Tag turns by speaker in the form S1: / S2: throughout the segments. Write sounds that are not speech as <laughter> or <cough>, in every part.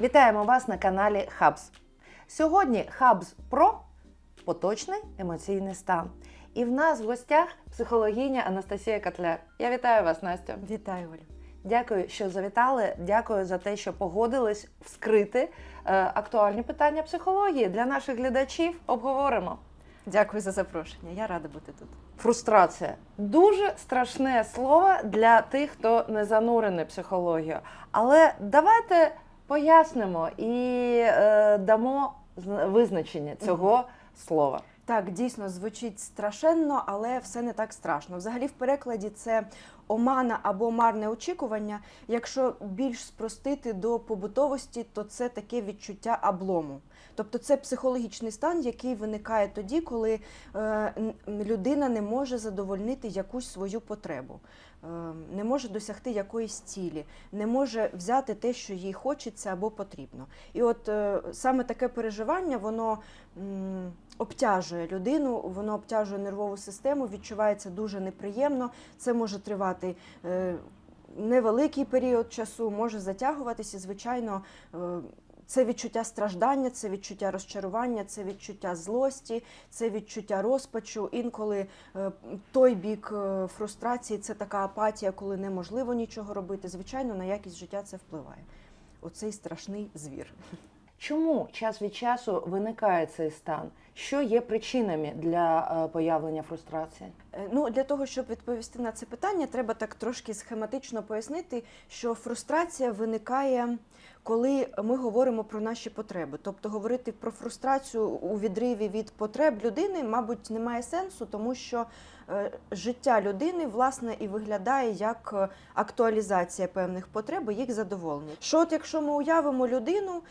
S1: Вітаємо вас на каналі Hubs. Сьогодні Hubs про поточний емоційний стан. І в нас в гостях психологиня Анастасія Котляр. Я вітаю вас, Настя.
S2: Вітаю, Олю.
S1: Дякую, що завітали. Дякую за те, що погодились вскрити е, актуальні питання психології для наших глядачів. Обговоримо.
S2: Дякую за запрошення. Я рада бути тут.
S1: Фрустрація дуже страшне слово для тих, хто не занурений в психологію. Але давайте пояснимо і е, дамо визначення цього слова.
S2: Так, дійсно звучить страшенно, але все не так страшно. Взагалі, в перекладі це омана або марне очікування. Якщо більш спростити до побутовості, то це таке відчуття облому. Тобто це психологічний стан, який виникає тоді, коли е, людина не може задовольнити якусь свою потребу, не може досягти якоїсь цілі, не може взяти те, що їй хочеться або потрібно. І от е, саме таке переживання, воно обтяжує людину, воно обтяжує нервову систему, відчувається дуже неприємно. Це може тривати. е, Невеликий період часу може затягуватися, звичайно, е, це відчуття страждання, це відчуття розчарування, це відчуття злості, це відчуття розпачу. Інколи е, той бік е, фрустрації це така апатія, коли неможливо нічого робити. Звичайно, на якість життя це впливає. Оцей страшний звір.
S1: Чому час від часу виникає цей стан? Що є причинами для е, появлення фрустрації?
S2: Е, Ну, для того, щоб відповісти на це питання, треба так трошки схематично пояснити, що фрустрація виникає, коли ми говоримо про наші потреби. Тобто говорити про фрустрацію у відриві від потреб людини, мабуть, немає сенсу, тому що е, життя людини власне і виглядає як актуалізація певних потреб і їх задоволення. Що от якщо ми уявимо людину,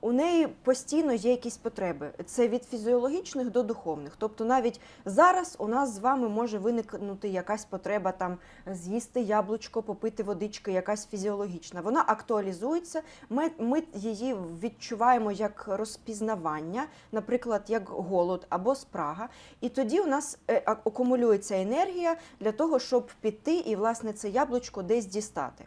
S2: у неї постійно є якісь потреби. Це від фізіологічних до духовних. Тобто навіть зараз у нас з вами може виникнути якась потреба там з'їсти яблучко, попити водички, якась фізіологічна. Вона актуалізується. Ми, ми її відчуваємо як розпізнавання, наприклад, як голод або спрага. І тоді у нас е, акумулюється енергія для того, щоб піти і власне це яблучко десь дістати.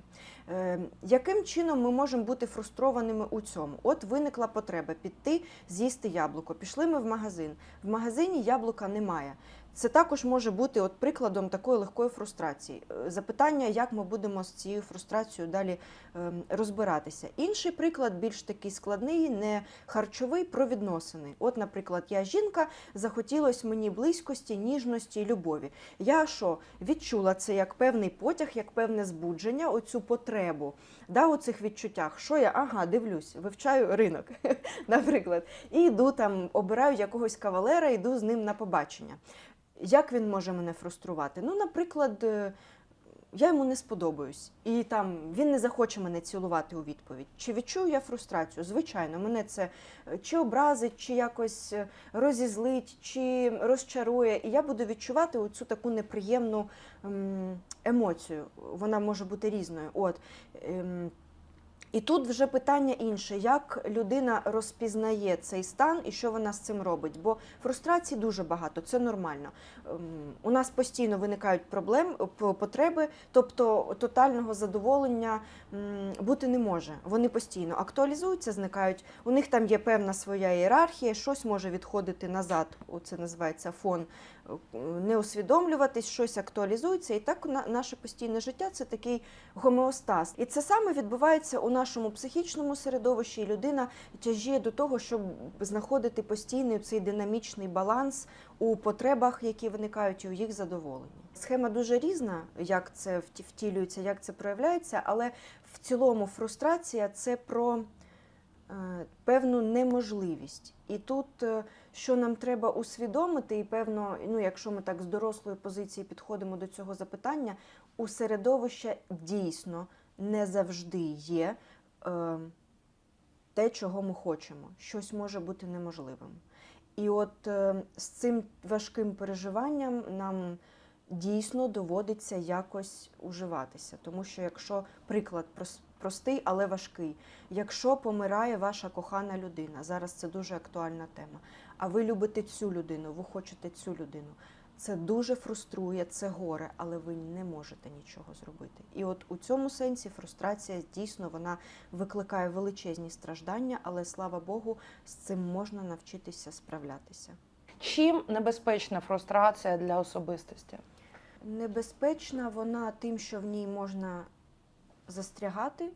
S2: Е, Яким чином ми можемо бути фрустрованими у цьому? От виникла потреба піти з'їсти яблуко. Пішли ми в магазин. В магазині яблука немає. Це також може бути от прикладом такої легкої фрустрації. Е, Запитання, як ми будемо з цією фрустрацією далі ем, розбиратися. Інший приклад, більш такий складний, не харчовий, про відносини. От, наприклад, я жінка, захотілось мені близькості, ніжності, любові. Я що відчула це як певний потяг, як певне збудження, оцю потребу да, у цих відчуттях. Що я? Ага, дивлюсь, вивчаю ринок, <laughs> наприклад, і йду там, обираю якогось кавалера, йду з ним на побачення. Як він може мене фруструвати? Ну, наприклад, е, я йому не сподобаюсь, і там він не захоче мене цілувати у відповідь. Чи відчую я фрустрацію? Звичайно, мене це е, чи образить, чи якось е, розізлить, чи розчарує. І я буду відчувати оцю таку неприємну ем, емоцію. Вона може бути різною. От. ем, і тут вже питання інше, як людина розпізнає цей стан і що вона з цим робить. Бо фрустрацій дуже багато, це нормально. Ем, У нас постійно виникають проблеми, п- потреби, тобто тотального задоволення бути не може. Вони постійно актуалізуються, зникають. У них там є певна своя ієрархія, щось може відходити назад. Це називається фон. Не усвідомлюватись, щось актуалізується, і так наше постійне життя це такий гомеостаз. І це саме відбувається у нашому психічному середовищі. І людина тяжіє до того, щоб знаходити постійний цей динамічний баланс у потребах, які виникають, і у їх задоволенні. Схема дуже різна, як це втілюється, як це проявляється, але в цілому фрустрація це про е, певну неможливість. І тут, е, що нам треба усвідомити, і певно, ну, якщо ми так з дорослої позиції підходимо до цього запитання, у середовища дійсно не завжди є е, те, чого ми хочемо. Щось може бути неможливим. І от е, з цим важким переживанням нам дійсно доводиться якось уживатися. Тому що якщо приклад прос- простий, але важкий, якщо помирає ваша кохана людина, зараз це дуже актуальна тема. А ви любите цю людину, ви хочете цю людину. Це дуже фруструє, це горе, але ви не можете нічого зробити. І от у цьому сенсі фрустрація дійсно вона викликає величезні страждання, але слава Богу, з цим можна навчитися справлятися.
S1: Чим небезпечна фрустрація для особистості?
S2: Небезпечна вона тим, що в ній можна застрягати,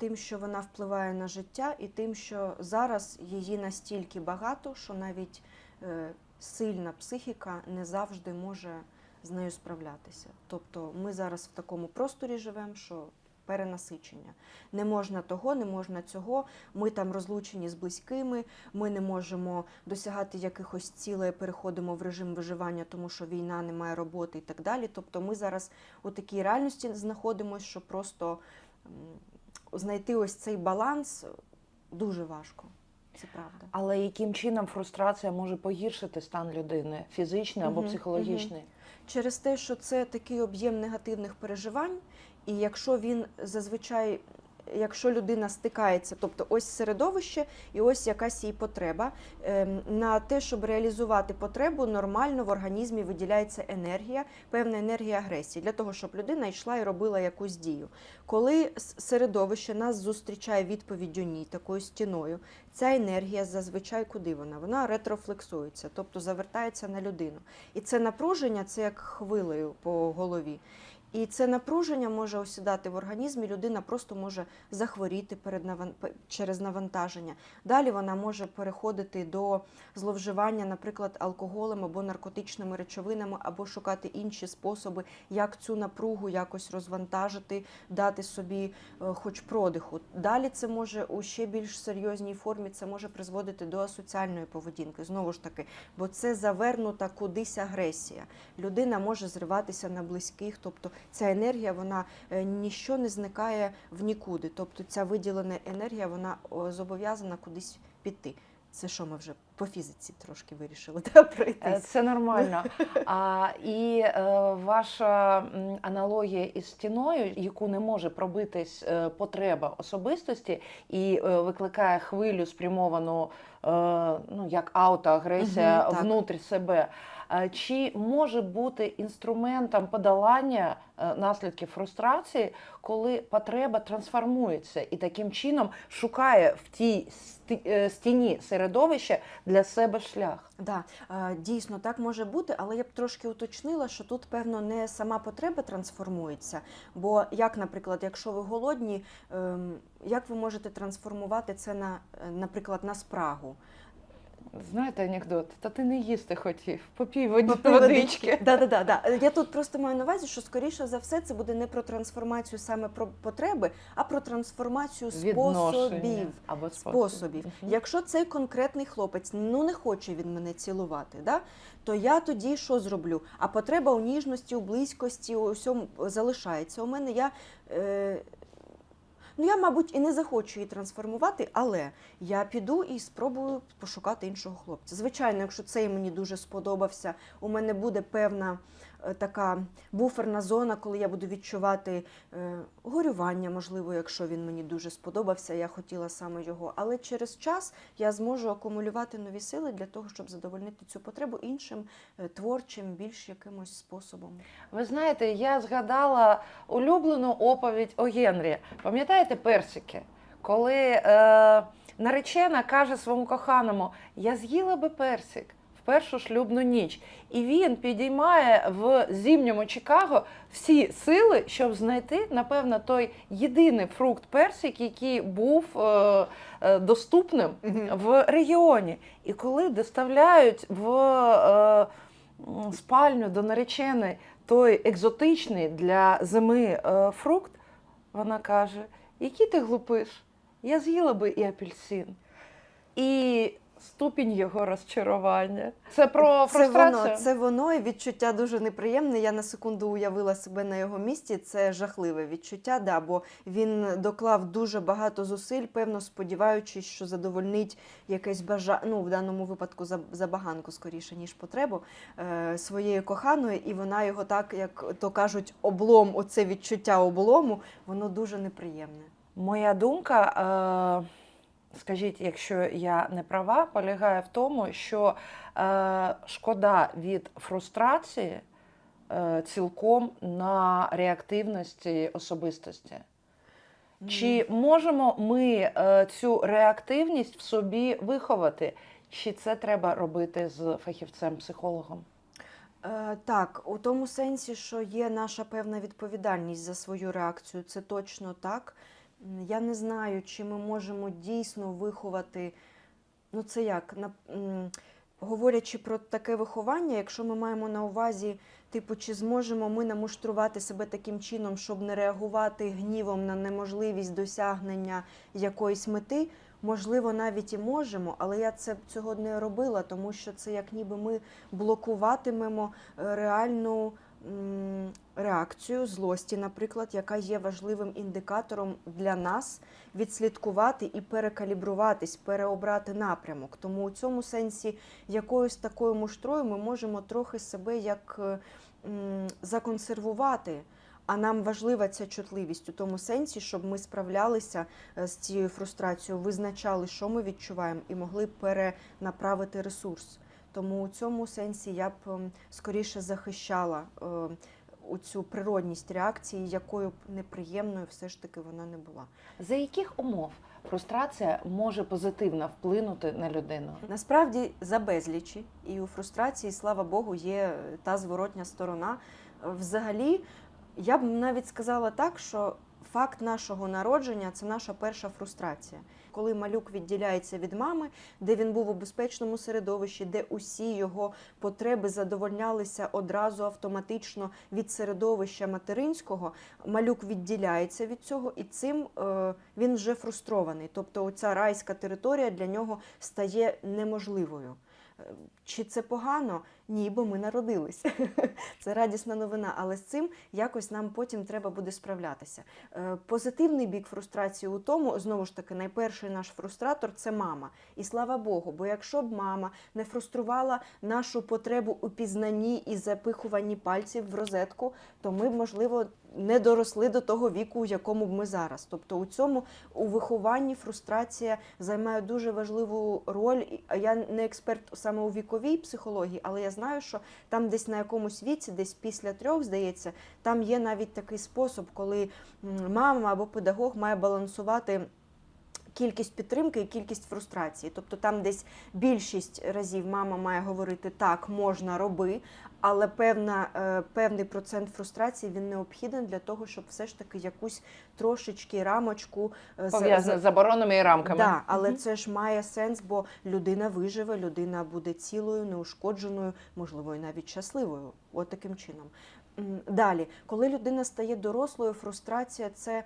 S2: тим, що вона впливає на життя, і тим, що зараз її настільки багато, що навіть е, сильна психіка не завжди може з нею справлятися. Тобто ми зараз в такому просторі живемо, що перенасичення. Не можна того, не можна цього. Ми там розлучені з близькими, ми не можемо досягати якихось цілей, переходимо в режим виживання, тому що війна немає роботи і так далі. Тобто ми зараз у такій реальності знаходимося, що просто знайти ось цей баланс дуже важко. Це правда.
S1: Але яким чином фрустрація може погіршити стан людини фізичний або
S2: угу,
S1: психологічний?
S2: через те, що це такий об'єм негативних переживань, і якщо він зазвичай. Якщо людина стикається, тобто ось середовище і ось якась її потреба. Ем, На те, щоб реалізувати потребу, нормально в організмі виділяється енергія, певна енергія агресії, для того, щоб людина йшла і робила якусь дію. Коли середовище нас зустрічає відповіддю ні, такою стіною, ця енергія зазвичай куди вона? Вона ретрофлексується, тобто завертається на людину. І це напруження, це як хвилею по голові. І це напруження може осідати в організмі, людина просто може захворіти перед наван... через навантаження. Далі вона може переходити до зловживання, наприклад, алкоголем або наркотичними речовинами, або шукати інші способи, як цю напругу якось розвантажити, дати собі е, хоч продиху. Далі це може у ще більш серйозній формі це може призводити до асоціальної поведінки. Знову ж таки, бо це завернута кудись агресія. Людина може зриватися на близьких, тобто ця енергія вона е, ніщо не зникає в нікуди. Тобто ця виділена енергія вона зобов'язана кудись піти. Це що ми вже по фізиці трошки вирішили <laughs> да,
S1: Е,
S2: пройтись.
S1: Це нормально. А, і е, ваша аналогія із стіною, яку не може пробитись е, потреба особистості, і е, викликає хвилю спрямовану е, ну, як аутоагресія
S2: так.
S1: внутрі себе. Е, Чи може бути інструментом подолання е, наслідків фрустрації, коли потреба трансформується і таким чином шукає в тій е, стіні середовища для себе шлях?
S2: Да, дійсно так може бути, але я б трошки уточнила, що тут, певно, не сама потреба трансформується. Бо, як, наприклад, якщо ви голодні, ем, як ви можете трансформувати це на, наприклад, на спрагу?
S1: Знаєте анекдот? Та ти не їсти хотів, попій воді- водички.
S2: Да, да, да, да. Я тут просто маю на увазі, що скоріше за все це буде не про трансформацію саме про потреби, а про трансформацію способів.
S1: Або
S2: способів.
S1: Мгм.
S2: Якщо цей конкретний хлопець ну не хоче він мене цілувати, да, то я тоді що зроблю? А потреба у ніжності, у близькості, у всьому залишається. У мене я. Е, Ну, я, мабуть, і не захочу її трансформувати, але я піду і спробую пошукати іншого хлопця. Звичайно, якщо цей мені дуже сподобався, у мене буде певна така буферна зона, коли я буду відчувати е, горювання, можливо, якщо він мені дуже сподобався, я хотіла саме його. Але через час я зможу акумулювати нові сили для того, щоб задовольнити цю потребу іншим е, творчим, більш якимось способом.
S1: Ви знаєте, я згадала улюблену оповідь о Генрі. Пам'ятаєте персики? Коли е, наречена каже своєму коханому: Я з'їла би персик першу шлюбну ніч. І він підіймає в зимньому Чикаго всі сили, щоб знайти, напевно, той єдиний фрукт персик, який був е, е, доступним в регіоні. І коли доставляють в е, спальню до нареченої той екзотичний для зими е, фрукт, вона каже: який ти глупиш? Я з'їла би і апельсин. І ступінь його розчарування. Це про
S2: Це
S1: фрустрацію.
S2: воно, це воно і відчуття дуже неприємне. Я на секунду уявила себе на його місці. Це жахливе відчуття, да, бо він доклав дуже багато зусиль, певно, сподіваючись, що задовольнить якесь бажання, ну в даному випадку забаганку скоріше, ніж потребу е, своєї коханої, і вона його так, як то кажуть, облом, оце відчуття облому, воно дуже неприємне.
S1: Моя думка. Е- скажіть, якщо я не права, полягає в тому, що е, шкода від фрустрації е, цілком на реактивності особистості. Чи можемо ми е, цю реактивність в собі виховати? Чи це треба робити з фахівцем-психологом?
S2: Е, Так, у тому сенсі, що є наша певна відповідальність за свою реакцію, це точно так. Я не знаю, чи ми можемо дійсно виховати. Ну, це як? На, говорячи про таке виховання, якщо ми маємо на увазі, типу, чи зможемо ми намуштрувати себе таким чином, щоб не реагувати гнівом на неможливість досягнення якоїсь мети, можливо, навіть і можемо, але я це цього не робила, тому що це як ніби ми блокуватимемо е, реальну реакцію злості, наприклад, яка є важливим індикатором для нас відслідкувати і перекалібруватись, переобрати напрямок. Тому у цьому сенсі якоюсь такою муштрою ми можемо трохи себе як е, законсервувати. А нам важлива ця чутливість у тому сенсі, щоб ми справлялися е, з цією фрустрацією, визначали, що ми відчуваємо, і могли перенаправити ресурс. Тому у цьому сенсі я б ем, скоріше захищала е, у цю природність реакції, якою б неприємною все ж таки вона не була.
S1: За яких умов фрустрація може позитивно вплинути на людину?
S2: Насправді за безлічі, і у фрустрації, слава Богу, є та зворотня сторона. Е, Взагалі, я б навіть сказала так, що факт нашого народження це наша перша фрустрація. Коли малюк відділяється від мами, де він був у безпечному середовищі, де усі його потреби задовольнялися одразу автоматично від середовища материнського, малюк відділяється від цього, і цим е, він вже фрустрований. Тобто, оця райська територія для нього стає неможливою. Чи це погано? Ні, бо ми народились. <laughs> Це радісна новина, але з цим якось нам потім треба буде справлятися. Е, Позитивний бік фрустрації у тому, знову ж таки, найперший наш фрустратор це мама. І слава Богу, бо якщо б мама не фруструвала нашу потребу у пізнанні і запихуванні пальців в розетку, то ми б, можливо, не доросли до того віку, у якому б ми зараз. Тобто у цьому у вихованні фрустрація займає дуже важливу роль. Я не експерт саме у віковій психології, але я знаю, що там десь на якомусь віці, десь після трьох, здається, там є навіть такий спосіб, коли мама або педагог має балансувати. Кількість підтримки і кількість фрустрації. Тобто там десь більшість разів мама має говорити так, можна роби, але певна, е, певний процент фрустрації він необхіден для того, щоб все ж таки якусь трошечки рамочку е, з-
S1: заборонами і рамками.
S2: Да, але
S1: Мгм.
S2: це ж має сенс, бо людина виживе, людина буде цілою, неушкодженою, можливо, і навіть щасливою. От таким чином. Далі, коли людина стає дорослою, фрустрація це.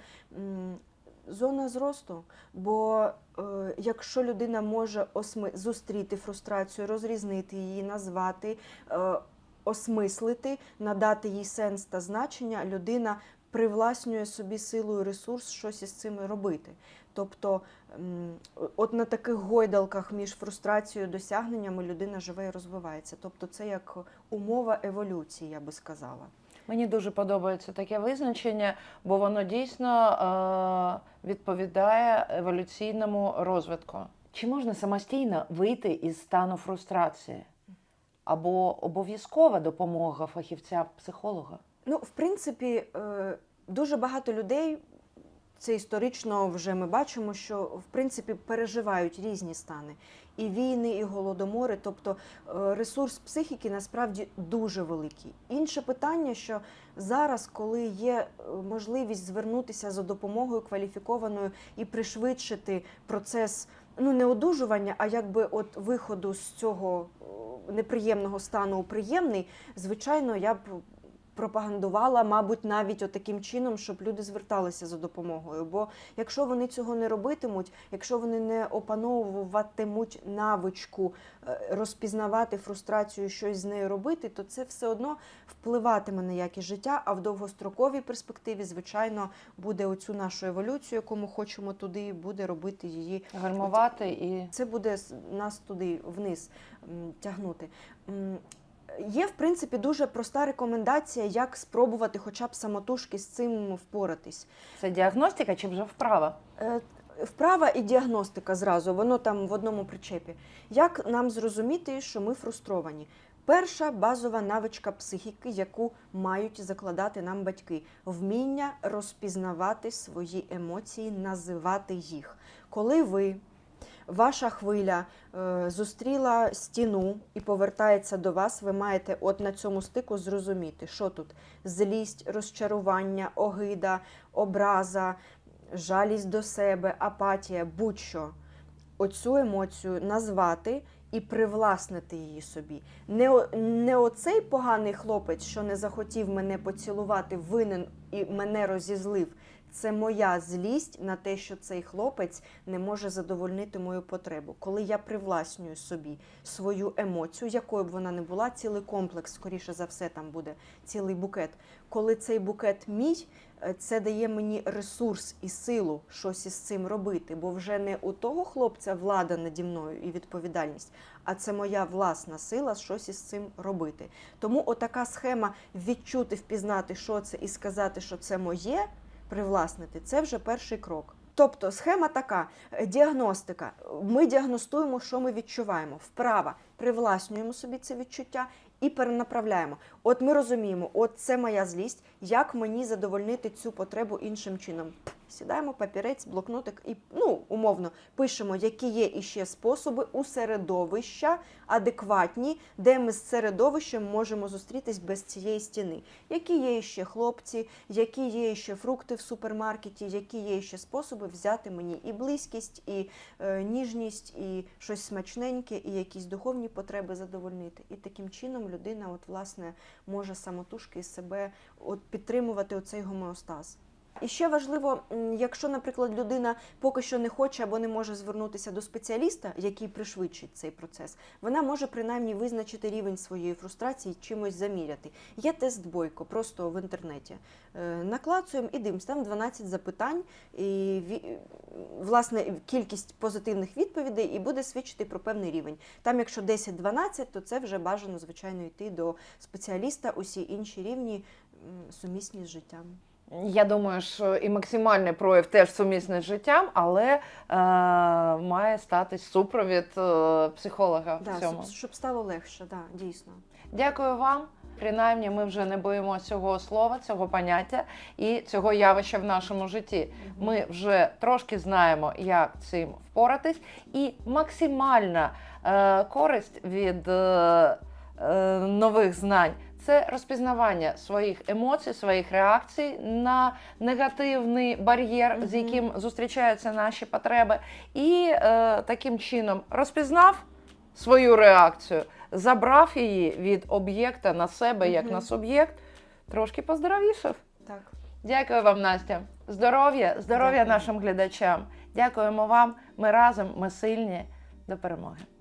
S2: Зона зросту, бо е, якщо людина може осми... зустріти фрустрацію, розрізнити її, назвати, е, осмислити, надати їй сенс та значення, людина привласнює собі силу і ресурс щось із цим робити. Тобто, от на таких гойдалках між фрустрацією і досягненнями людина живе і розвивається. Тобто, це як умова еволюції, я би сказала.
S1: Мені дуже подобається таке визначення, бо воно дійсно е, відповідає еволюційному розвитку. Чи можна самостійно вийти із стану фрустрації? Або обов'язкова допомога фахівця-психолога?
S2: Ну, в принципі, е, дуже багато людей. Це історично вже ми бачимо, що в принципі переживають різні стани і війни, і голодомори. Тобто е, ресурс психіки насправді дуже великий. Інше питання, що зараз, коли є е, можливість звернутися за допомогою кваліфікованою і пришвидшити процес ну не одужування, а якби от виходу з цього е, неприємного стану у приємний, звичайно, я б пропагандувала, мабуть, навіть отаким чином, щоб люди зверталися за допомогою. Бо якщо вони цього не робитимуть, якщо вони не опановуватимуть навичку е, розпізнавати фрустрацію, щось з нею робити, то це все одно впливатиме на якість життя. А в довгостроковій перспективі, звичайно, буде оцю нашу еволюцію, яку ми хочемо туди, буде робити її
S1: Гальмувати і
S2: це буде нас туди вниз тягнути. Є, в принципі, дуже проста рекомендація, як спробувати хоча б самотужки з цим впоратись.
S1: це діагностика чи вже вправа?
S2: Е, Вправа і діагностика зразу, воно там в одному причепі. Як нам зрозуміти, що ми фрустровані? Перша базова навичка психіки, яку мають закладати нам батьки вміння розпізнавати свої емоції, називати їх. Коли ви, ваша хвиля е, зустріла стіну і повертається до вас, ви маєте от на цьому стику зрозуміти, що тут злість, розчарування, огида, образа, жалість до себе, апатія, будь-що. Оцю емоцію назвати і привласнити її собі. Не, не оцей поганий хлопець, що не захотів мене поцілувати, винен і мене розізлив. Це моя злість на те, що цей хлопець не може задовольнити мою потребу. Коли я привласнюю собі свою емоцію, якою б вона не була, цілий комплекс, скоріше за все, там буде цілий букет. Коли цей букет мій, е, це дає мені ресурс і силу щось із цим робити, бо вже не у того хлопця влада наді мною і відповідальність, а це моя власна сила щось із цим робити. Тому отака схема відчути, впізнати, що це, і сказати, що це моє, привласнити це вже перший крок. Тобто схема така: е, діагностика. Ми діагностуємо, що ми відчуваємо. Вправа привласнюємо собі це відчуття і перенаправляємо. От ми розуміємо, от це моя злість, як мені задовольнити цю потребу іншим чином. Сідаємо папірець, блокнотик і ну умовно пишемо, які є іще способи у середовища адекватні, де ми з середовищем можемо зустрітись без цієї стіни. Які є ще хлопці, які є ще фрукти в супермаркеті, які є ще способи взяти мені і близькість, і е, ніжність, і щось смачненьке, і якісь духовні потреби задовольнити. І таким чином людина, от власне, може самотужки себе от підтримувати оцей гомеостаз. І ще важливо, якщо, наприклад, людина поки що не хоче або не може звернутися до спеціаліста, який пришвидшить цей процес, вона може принаймні визначити рівень своєї фрустрації, чимось заміряти. Є тест Бойко, просто в інтернеті. Е, Наклацуємо і дивимося, там 12 запитань, і власне кількість позитивних відповідей і буде свідчити про певний рівень. Там, якщо 10-12, то це вже бажано, звичайно, йти до спеціаліста. Усі інші рівні сумісні з життям.
S1: Я думаю, що і максимальний прояв теж сумісний з життям, але е, має статись супровід е, психолога в
S2: Да,
S1: цьому.
S2: щоб, щоб стало легше, да, дійсно.
S1: Дякую вам. Принаймні, ми вже не боїмося цього слова, цього поняття і цього явища в нашому житті. Ми вже трошки знаємо, як цим впоратись, і максимальна е, користь від е, е, нових знань це розпізнавання своїх емоцій, своїх реакцій на негативний бар'єр, з яким зустрічаються наші потреби, і е, таким чином розпізнав свою реакцію, забрав її від об'єкта на себе як на суб'єкт, трошки поздоровішав.
S2: Так.
S1: Дякую вам, Настя. Здоров'я, здоров'я нашим глядачам. Дякуємо вам. Ми разом, ми сильні. До перемоги.